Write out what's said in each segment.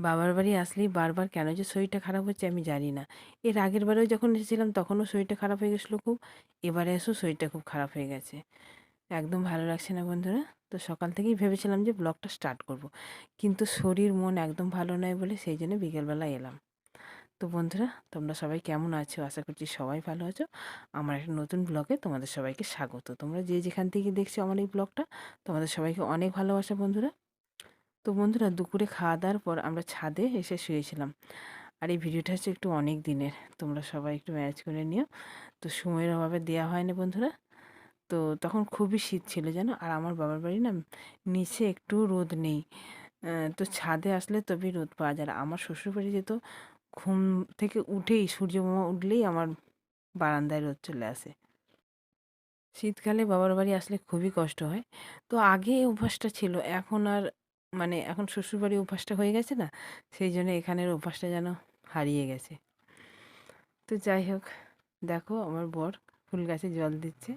বাবার বাড়ি আসলেই বারবার কেন যে শরীরটা খারাপ হচ্ছে আমি জানি না। এর আগের বারেও যখন এসেছিলাম তখনও শরীরটা খারাপ হয়ে গেছিল খুব। এবারে এসেও শরীরটা খুব খারাপ হয়ে গেছে। একদম ভালো লাগছে না বন্ধুরা। তো সকাল থেকেই ভেবেছিলাম যে ব্লগটা স্টার্ট করব। কিন্তু শরীর, মন একদম ভালো নয় বলে সেই জন্য বিকেলবেলা এলাম। তো বন্ধুরা, তোমরা সবাই কেমন আছো? আশা করছি সবাই ভালো আছো। আমার একটা নতুন ব্লগে তোমাদের সবাইকে স্বাগত। তোমরা যে যেখান থেকে দেখছ আমার এই ব্লগটা তোমাদের সবাইকে অনেক ভালোবাসা বন্ধুরা। তো বন্ধুরা দুপুরে খাওয়া দাওয়ার পর আমরা ছাদে এসে শুয়েছিলাম। আর এই ভিডিওটা হচ্ছে একটু অনেক দিনের, তোমরা সবাই একটু ম্যানেজ করে নিও। তো সময়ের অভাবে দেওয়া হয়নি বন্ধুরা। তো তখন খুবই শীত ছিল জানো, আর আমার বাবার বাড়ি না নিচে একটু রোদ নেই। তো ছাদে আসলে তবেই রোদ পাওয়া যায় আমার শ্বশুরবাড়ি যেত ঘুম থেকে উঠেই, সূর্যমামা উঠলেই আমার বারান্দায় রোদ চলে আসে। শীতকালে বাবার বাড়ি আসলে খুবই কষ্ট হয়। তো আগে অভ্যাসটা ছিল, এখন আর মানে এখন শ্বশুরবাড়ি অভ্যাসটা হয়ে গেছে না, সেই জন্য এখানের অভ্যাসটা যেন হারিয়ে গেছে। তো যাই হোক, দেখো আমার বর ফুল গাছে জল দিচ্ছে।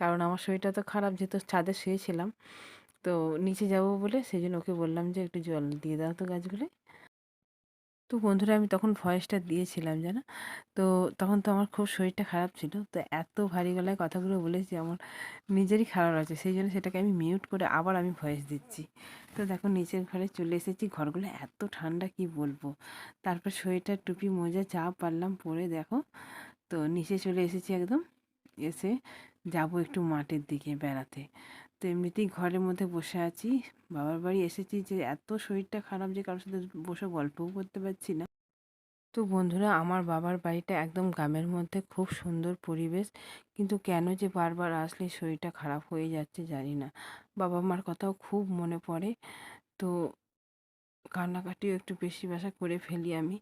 কারণ আমার শরীরটা তো খারাপ, যেহেতু ছাদে শুয়েছিলাম, তো নিচে যাব বলে সেই জন্য ওকে বললাম যে একটু জল দিয়ে দাও তো গাছগুলো তো বন্ধুরা আমি তখন ভয়েসটা দিয়েছিলাম জানো? তো তখন তো আমার খুব শরীরটা খারাপ ছিল। তো এত ভারী গলায় কথাগুলো বলেছি, আমার নিজেরই খারাপ লাগছে। সেই জন্য সেটাকে আমি মিউট করে আবার আমি ভয়েস দিচ্ছি। তো দেখো নিচের ঘরে চলে এসেছি। ঘরগুলো এত ঠান্ডা, কি বলব? তারপর সোয়েটার টুপি মোজা চা পারলাম পরে দেখো। তো নিচে চলে এসেছি একদম। এসে যাব একটু মাঠের দিকে বেড়াতে। তো এমনিতেই ঘরের মধ্যে বসে আছি। বাবার বাড়ি এসেছি যে, এত শরীরটা খারাপ যে, কারোর সাথে বসে গল্পও করতে পারছি না। তো বন্ধুরা, আমার বাবার বাড়িটা একদম গ্রামের মধ্যে খুব সুন্দর পরিবেশ। কিন্তু কেন যে বারবার আসলে শরীরটা খারাপ হয়ে যাচ্ছে জানি না। বাবা মার কথাও খুব মনে পড়ে। তো কান্নাকাটিও একটু বেশি বাসা করে ফেলি আমি।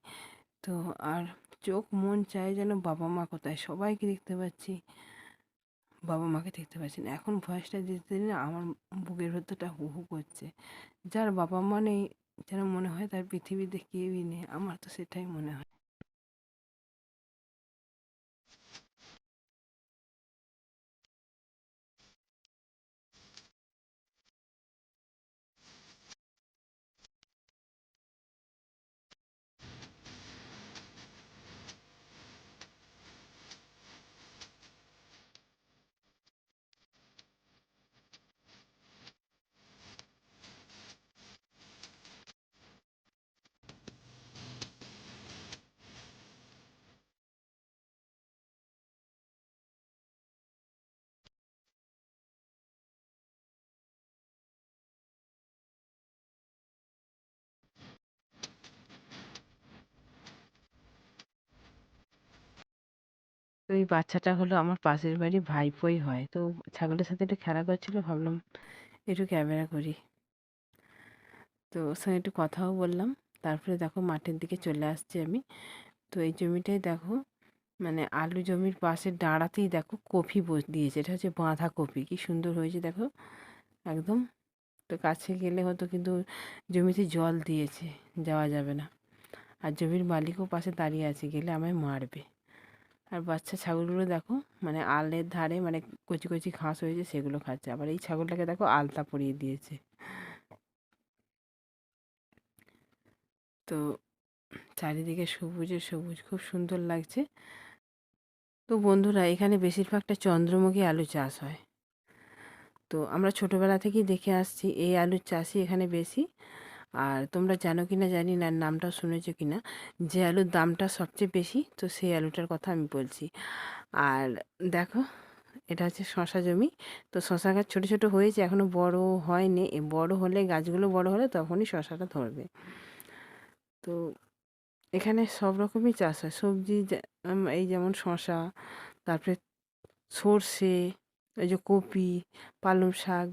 তো আর চোখ মন চায় যেন বাবা মা কোথায়, সবাইকে দেখতে পাচ্ছি। বাবা মাকে দেখতে পাচ্ছি না। এখন ভয়েসটা দিতে দিলে আমার বুকের ভেতরটা হু হু করছে। যার বাবা মা নেই, যেন মনে হয় তার পৃথিবীতে কেউই নেই, আমার তো সেটাই মনে হয়। এই বাচ্চাটা হলো আমার পাশের বাড়ি ভাইপোই হয়। তো ছাগলের সাথে একটু খেলা করছিল, ভাবলাম একটু ক্যামেরা করি। তো ওর সঙ্গে একটু কথাও বললাম। তারপরে দেখো মাঠের দিকে চলে আসছি আমি। তো এই জমিটাই দেখো মানে আলু জমির পাশে দাঁড়াতেই দেখো কফি দিয়েছে। এটা হচ্ছে বাঁধা কপি কি সুন্দর হয়েছে দেখো, একদম। তো কাছে গেলে হয়তো কিন্তু জমিতে জল দিয়েছে, যাওয়া যাবে না। আর জমির মালিকও পাশে দাঁড়িয়ে আছে, গেলে আমায় মারবে। আর বাচ্চা ছাগলগুলো দেখো মানে আলের ধারে মানে কচি কচি ঘাস হয়েছে, সেগুলো খাচ্ছে। আবার এই ছাগলটাকে দেখো আলতা পরিয়ে দিয়েছে। তো চারিদিকে সবুজে সবুজ, খুব সুন্দর লাগছে। তো বন্ধুরা, এখানে বেশিরভাগটা চন্দ্রমুখী আলু চাষ হয়। তো আমরা ছোটোবেলা থেকেই দেখে আসছি, এই আলুর চাষই এখানে বেশি। আর তোমরা জানো কি না জানি না নামটা শুনেছো কি না যে আলুর দামটা সবচেয়ে বেশি, তো সেই আলুটার কথা আমি বলছি। আর দেখো, এটা হচ্ছে শশা জমি, তো শশা গাছ ছোটো ছোটো হয়েছে এখনও বড় হয়নি। বড় হলে, গাছগুলো বড় হলে তখনই শশাটা ধরবে। তো এখানে সব রকমই চাষ হয়। সবজি এই যেমন শশা তারপরে সর্ষে, এই যে কপি, পালং শাক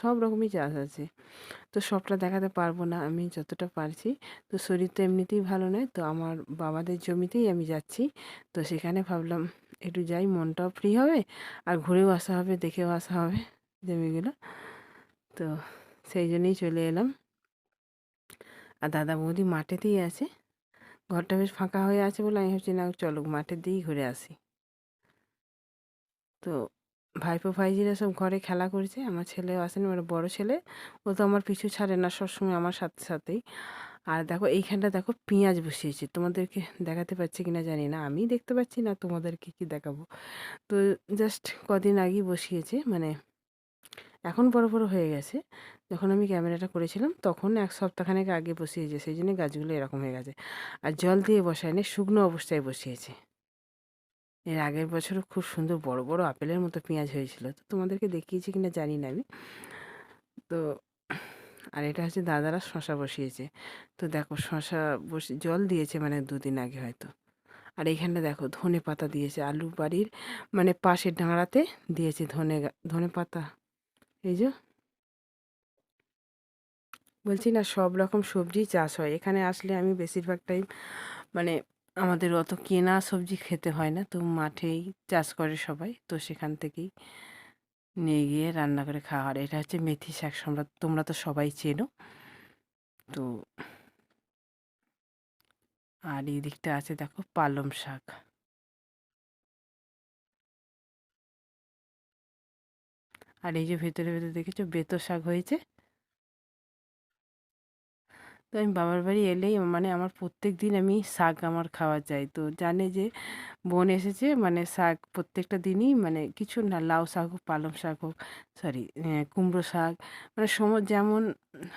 সব রকমই চাষ আছে। তো সবটা দেখাতে পারব না আমি যতটা পারছি। তো শরীর তো এমনিতেই ভালো নয়, তো আমার বাবাদের জমিতেই আমি যাচ্ছি। তো সেখানে ভাবলাম একটু যাই, মনটাও ফ্রি হবে আর ঘুরেও আসা হবে, দেখেও আসা হবে জমিগুলো। তো সেই জন্যই চলে এলাম। আর দাদা বৌদি মাঠেতেই আছে। ঘরটা বেশ ফাঁকা হয়ে আছে বলে আমি ভাবছি, না চলো মাঠের দিয়েই ঘুরে আসি। তো ভাইপো ভাইজিরা সব ঘরে খেলা করছে। আমার ছেলেও আসেনি মানে বড় ছেলে। ও তো আমার পিছু ছাড়ে না, সবসময় আমার সাথে সাথেই। আর দেখো, এইখানটা দেখো, পেঁয়াজ বসিয়েছি। তোমাদেরকে দেখাতে পারছি কিনা জানি না, আমি দেখতে পাচ্ছি না, তোমাদেরকে কি দেখাবো। তো জাস্ট কদিন আগেই বসিয়েছে মানে এখন বড় বড় হয়ে গেছে। যখন আমি ক্যামেরাটা করেছিলাম, তখন এক সপ্তাহখানেক আগে বসিয়েছে, সেই জন্য গাছগুলো এরকম হয়ে গেছে। আর জল দিয়ে বসায়নি, শুকনো অবস্থায় বসিয়েছে। এর আগের বছরও খুব সুন্দর বড় বড় আপেলের মতো পেঁয়াজ হয়েছিল। তো তোমাদেরকে দেখিয়েছি কিনা জানি না আমি। তো, আর এটা হচ্ছে দাদারা শশা বসিয়েছে। তো দেখো শশা বসে, জল দিয়েছে মানে দুদিন আগে হয়তো। আর এইখানটা দেখো ধনে পাতা দিয়েছে, আলু বাড়ির মানে পাশের ডাঁড়াতে দিয়েছে ধনে ধনে পাতা। এই যে। বলছি না সব রকম সবজি চাষ হয়। এখানে আসলে আমি বেশিরভাগ টাইম মানে আমাদের অত কেনা সবজি খেতে হয় না। তো মাঠেই চাষ করে সবাই। তো সেখান থেকেই নিয়ে গিয়ে রান্না করে খাওয়া হয়। এটা হচ্ছে মেথি শাক। তোমরা তোমরা তো সবাই চেনো। তো আর এই দিকটা আছে দেখো, পালং শাক। আর এই যে ভেতরে ভেতরে দেখেছ? বেতো শাক হয়েছে। তো আমি বাবার বাড়ি এলেই মানে আমার প্রত্যেক দিন আমি শাক আমার খাওয়া যায়। তো জানে যে বোন এসেছে মানে শাক প্রত্যেকটা দিনই মানে কিছু না, লাউ শাক হোক, পালং শাক হোক সরি কুমড়ো শাক মানে সময় যেমন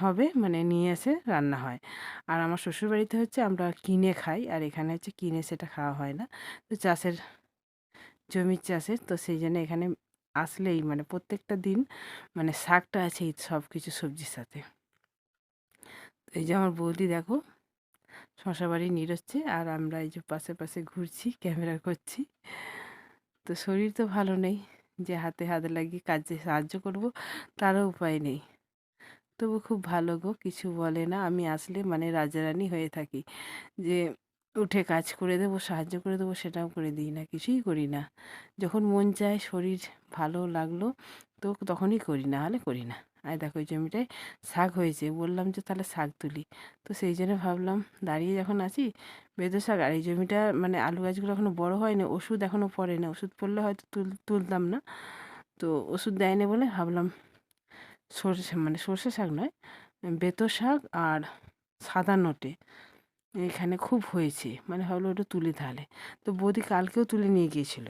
হবে মানে নিয়ে এসে রান্না হয়। আর আমার শ্বশুরবাড়িতে হচ্ছে আমরা কিনে খাই, আর এখানে হচ্ছে কিনে সেটা খাওয়া হয় না। তো চাষের, জমির চাষের, তো সেই জন্য এখানে আসলেই মানে প্রত্যেকটা দিন মানে শাকটা আছে সব কিছু সবজির সাথে। এই যে আমার বৌদি দেখো, শশা বাড়ি নিরোচ্ছে আর আমরা এই যে পাশে পাশে ঘুরছি, ক্যামেরা করছি। তো শরীর তো ভালো নেই, যে হাতে হাতে লাগিয়ে কাজে সাহায্য করব তারও উপায় নেই। তবু খুব ভালো গো, কিছু বলে না, আমি আসলে মানে রাজারানি হয়ে থাকি। যে উঠে কাজ করে দেবো, সাহায্য করে দেবো, সেটাও করে দিই না, কিছুই করি না। যখন মন চায়, শরীর ভালো লাগল, তো তখনই করি, না হলে করি না। আর দেখো ওই জমিটায় শাক হয়েছে। বললাম যে তাহলে শাক তুলি। তো সেই জন্য ভাবলাম দাঁড়িয়ে যখন আছি বেদো শাক, আর এই জমিটা মানে আলু গাছগুলো এখনও বড়ো হয়নি, ওষুধ এখনও পড়ে না ওষুধ পড়লে হয়তো তুল, তুলতাম না। তো ওষুধ দেয়নি বলে ভাবলাম সরষে মানে সর্ষে শাক নয়, বেতো শাক আর সাদা নোটে। এখানে খুব হয়েছে মানে ভাবলো ওটা তুলে তাহলে। তো বৌদি কালকেও তুলে নিয়ে গিয়েছিল।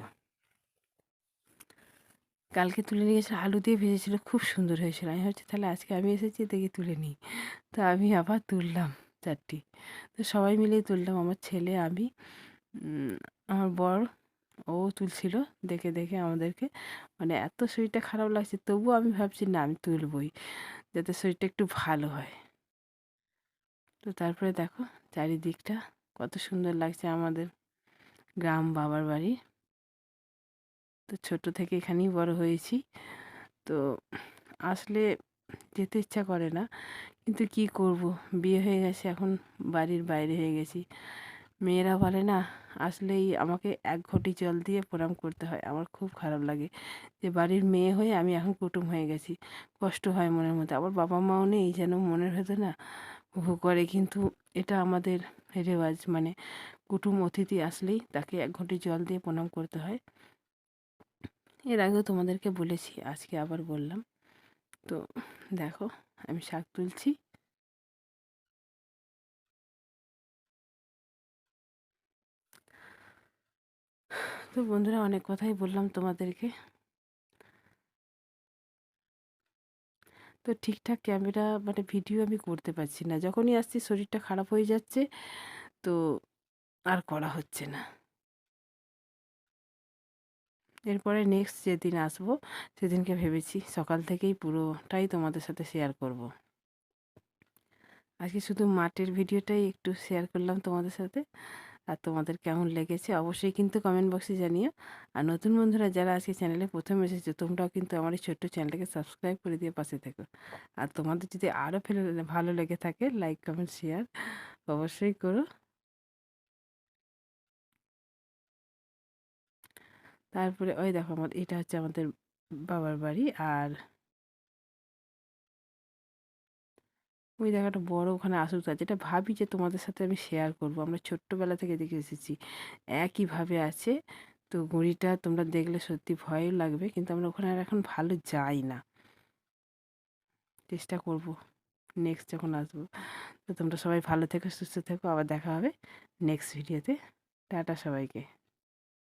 কালকে তুলে নিয়ে গেছিল আলু দিয়ে ভেজেছিল, খুব সুন্দর হয়েছিল। আমি ভাবছি, তাহলে আজকে আমি এসেছি, দেখি তুলে নিই। তো আমি আবার তুললাম চারটি। তো সবাই মিলেই তুললাম, আমার ছেলে, আমি আমার বর, ও তুলছিল দেখে দেখে আমাদেরকে। মানে এত শরীরটা খারাপ লাগছে, তবুও আমি ভাবছি, না, আমি তুলবই, যাতে শরীরটা একটু ভালো হয়। তো তারপরে দেখো, চারিদিকটা কত সুন্দর লাগছে আমাদের গ্রাম বাবার বাড়ি। তো ছোটো থেকে এখানেই বড় হয়েছি। তো আসলে যেতে ইচ্ছা করে না। কিন্তু কি করব? বিয়ে হয়ে গেছে, এখন বাড়ির বাইরে হয়ে গেছি। মেয়েরা বলে না, আসলেই আমাকে এক ঘটি জল দিয়ে প্রণাম করতে হয়। আমার খুব খারাপ লাগে যে বাড়ির মেয়ে হয়ে আমি এখন কুটুম হয়ে গেছি। কষ্ট হয় মনের মধ্যে। আবার বাবা মাও নেই, যেন মনের ভেতর না হু করে। কিন্তু এটা আমাদের রেওয়াজ। মানে কুটুম অতিথি আসলেই তাকে এক ঘটি জল দিয়ে প্রণাম করতে হয়। এর আগেও তোমাদেরকে বলেছি, আজকে আবার বললাম। তো দেখো, আমি শাক তুলছি। তো বন্ধুরা, অনেক কথাই বললাম তোমাদেরকে। তো ঠিকঠাক ক্যামেরা মানে ভিডিও আমি করতে পারছি না। যখনই আসছি, শরীরটা খারাপ হয়ে যাচ্ছে, তো আর করা হচ্ছে না। এরপরে নেক্সট যেদিন আসব, সেদিনকে ভেবেছি সকাল থেকেই পুরোটাই তোমাদের সাথে শেয়ার করব। আজকে শুধু মাঠের ভিডিওটাই একটু শেয়ার করলাম তোমাদের সাথে। আর তোমাদের কেমন লেগেছে অবশ্যই কিন্তু কমেন্ট বক্সে জানিও। আর নতুন বন্ধুরা যারা আজকে চ্যানেলে প্রথম এসেছে, তোমরাও কিন্তু আমার এই ছোট্ট চ্যানেলটাকে সাবস্ক্রাইব করে দিয়ে পাশে থেকো। আর তোমাদের যদি আরও ভালো লেগে থাকে লাইক কমেন্ট শেয়ার অবশ্যই করো। তারপরে ওই দেখো আমার এটা হচ্ছে আমাদের বাবার বাড়ি আর ওই জায়গাটা বড় ওখানে আসুক আছে এটা ভাবি যে তোমাদের সাথে আমি শেয়ার করব। আমরা ছোট্টবেলা থেকে দেখে এসেছি, একইভাবে আছে। তো গুঁড়িটা তোমরা দেখলে সত্যি ভয় লাগবে, কিন্তু আমরা ওখানে আর এখন ভালো যাই না। চেষ্টা করব নেক্সট যখন আসব। তো তোমরা সবাই ভালো থেকো, সুস্থ থেকো। আবার দেখা হবে নেক্সট ভিডিওতে টাটা সবাইকে।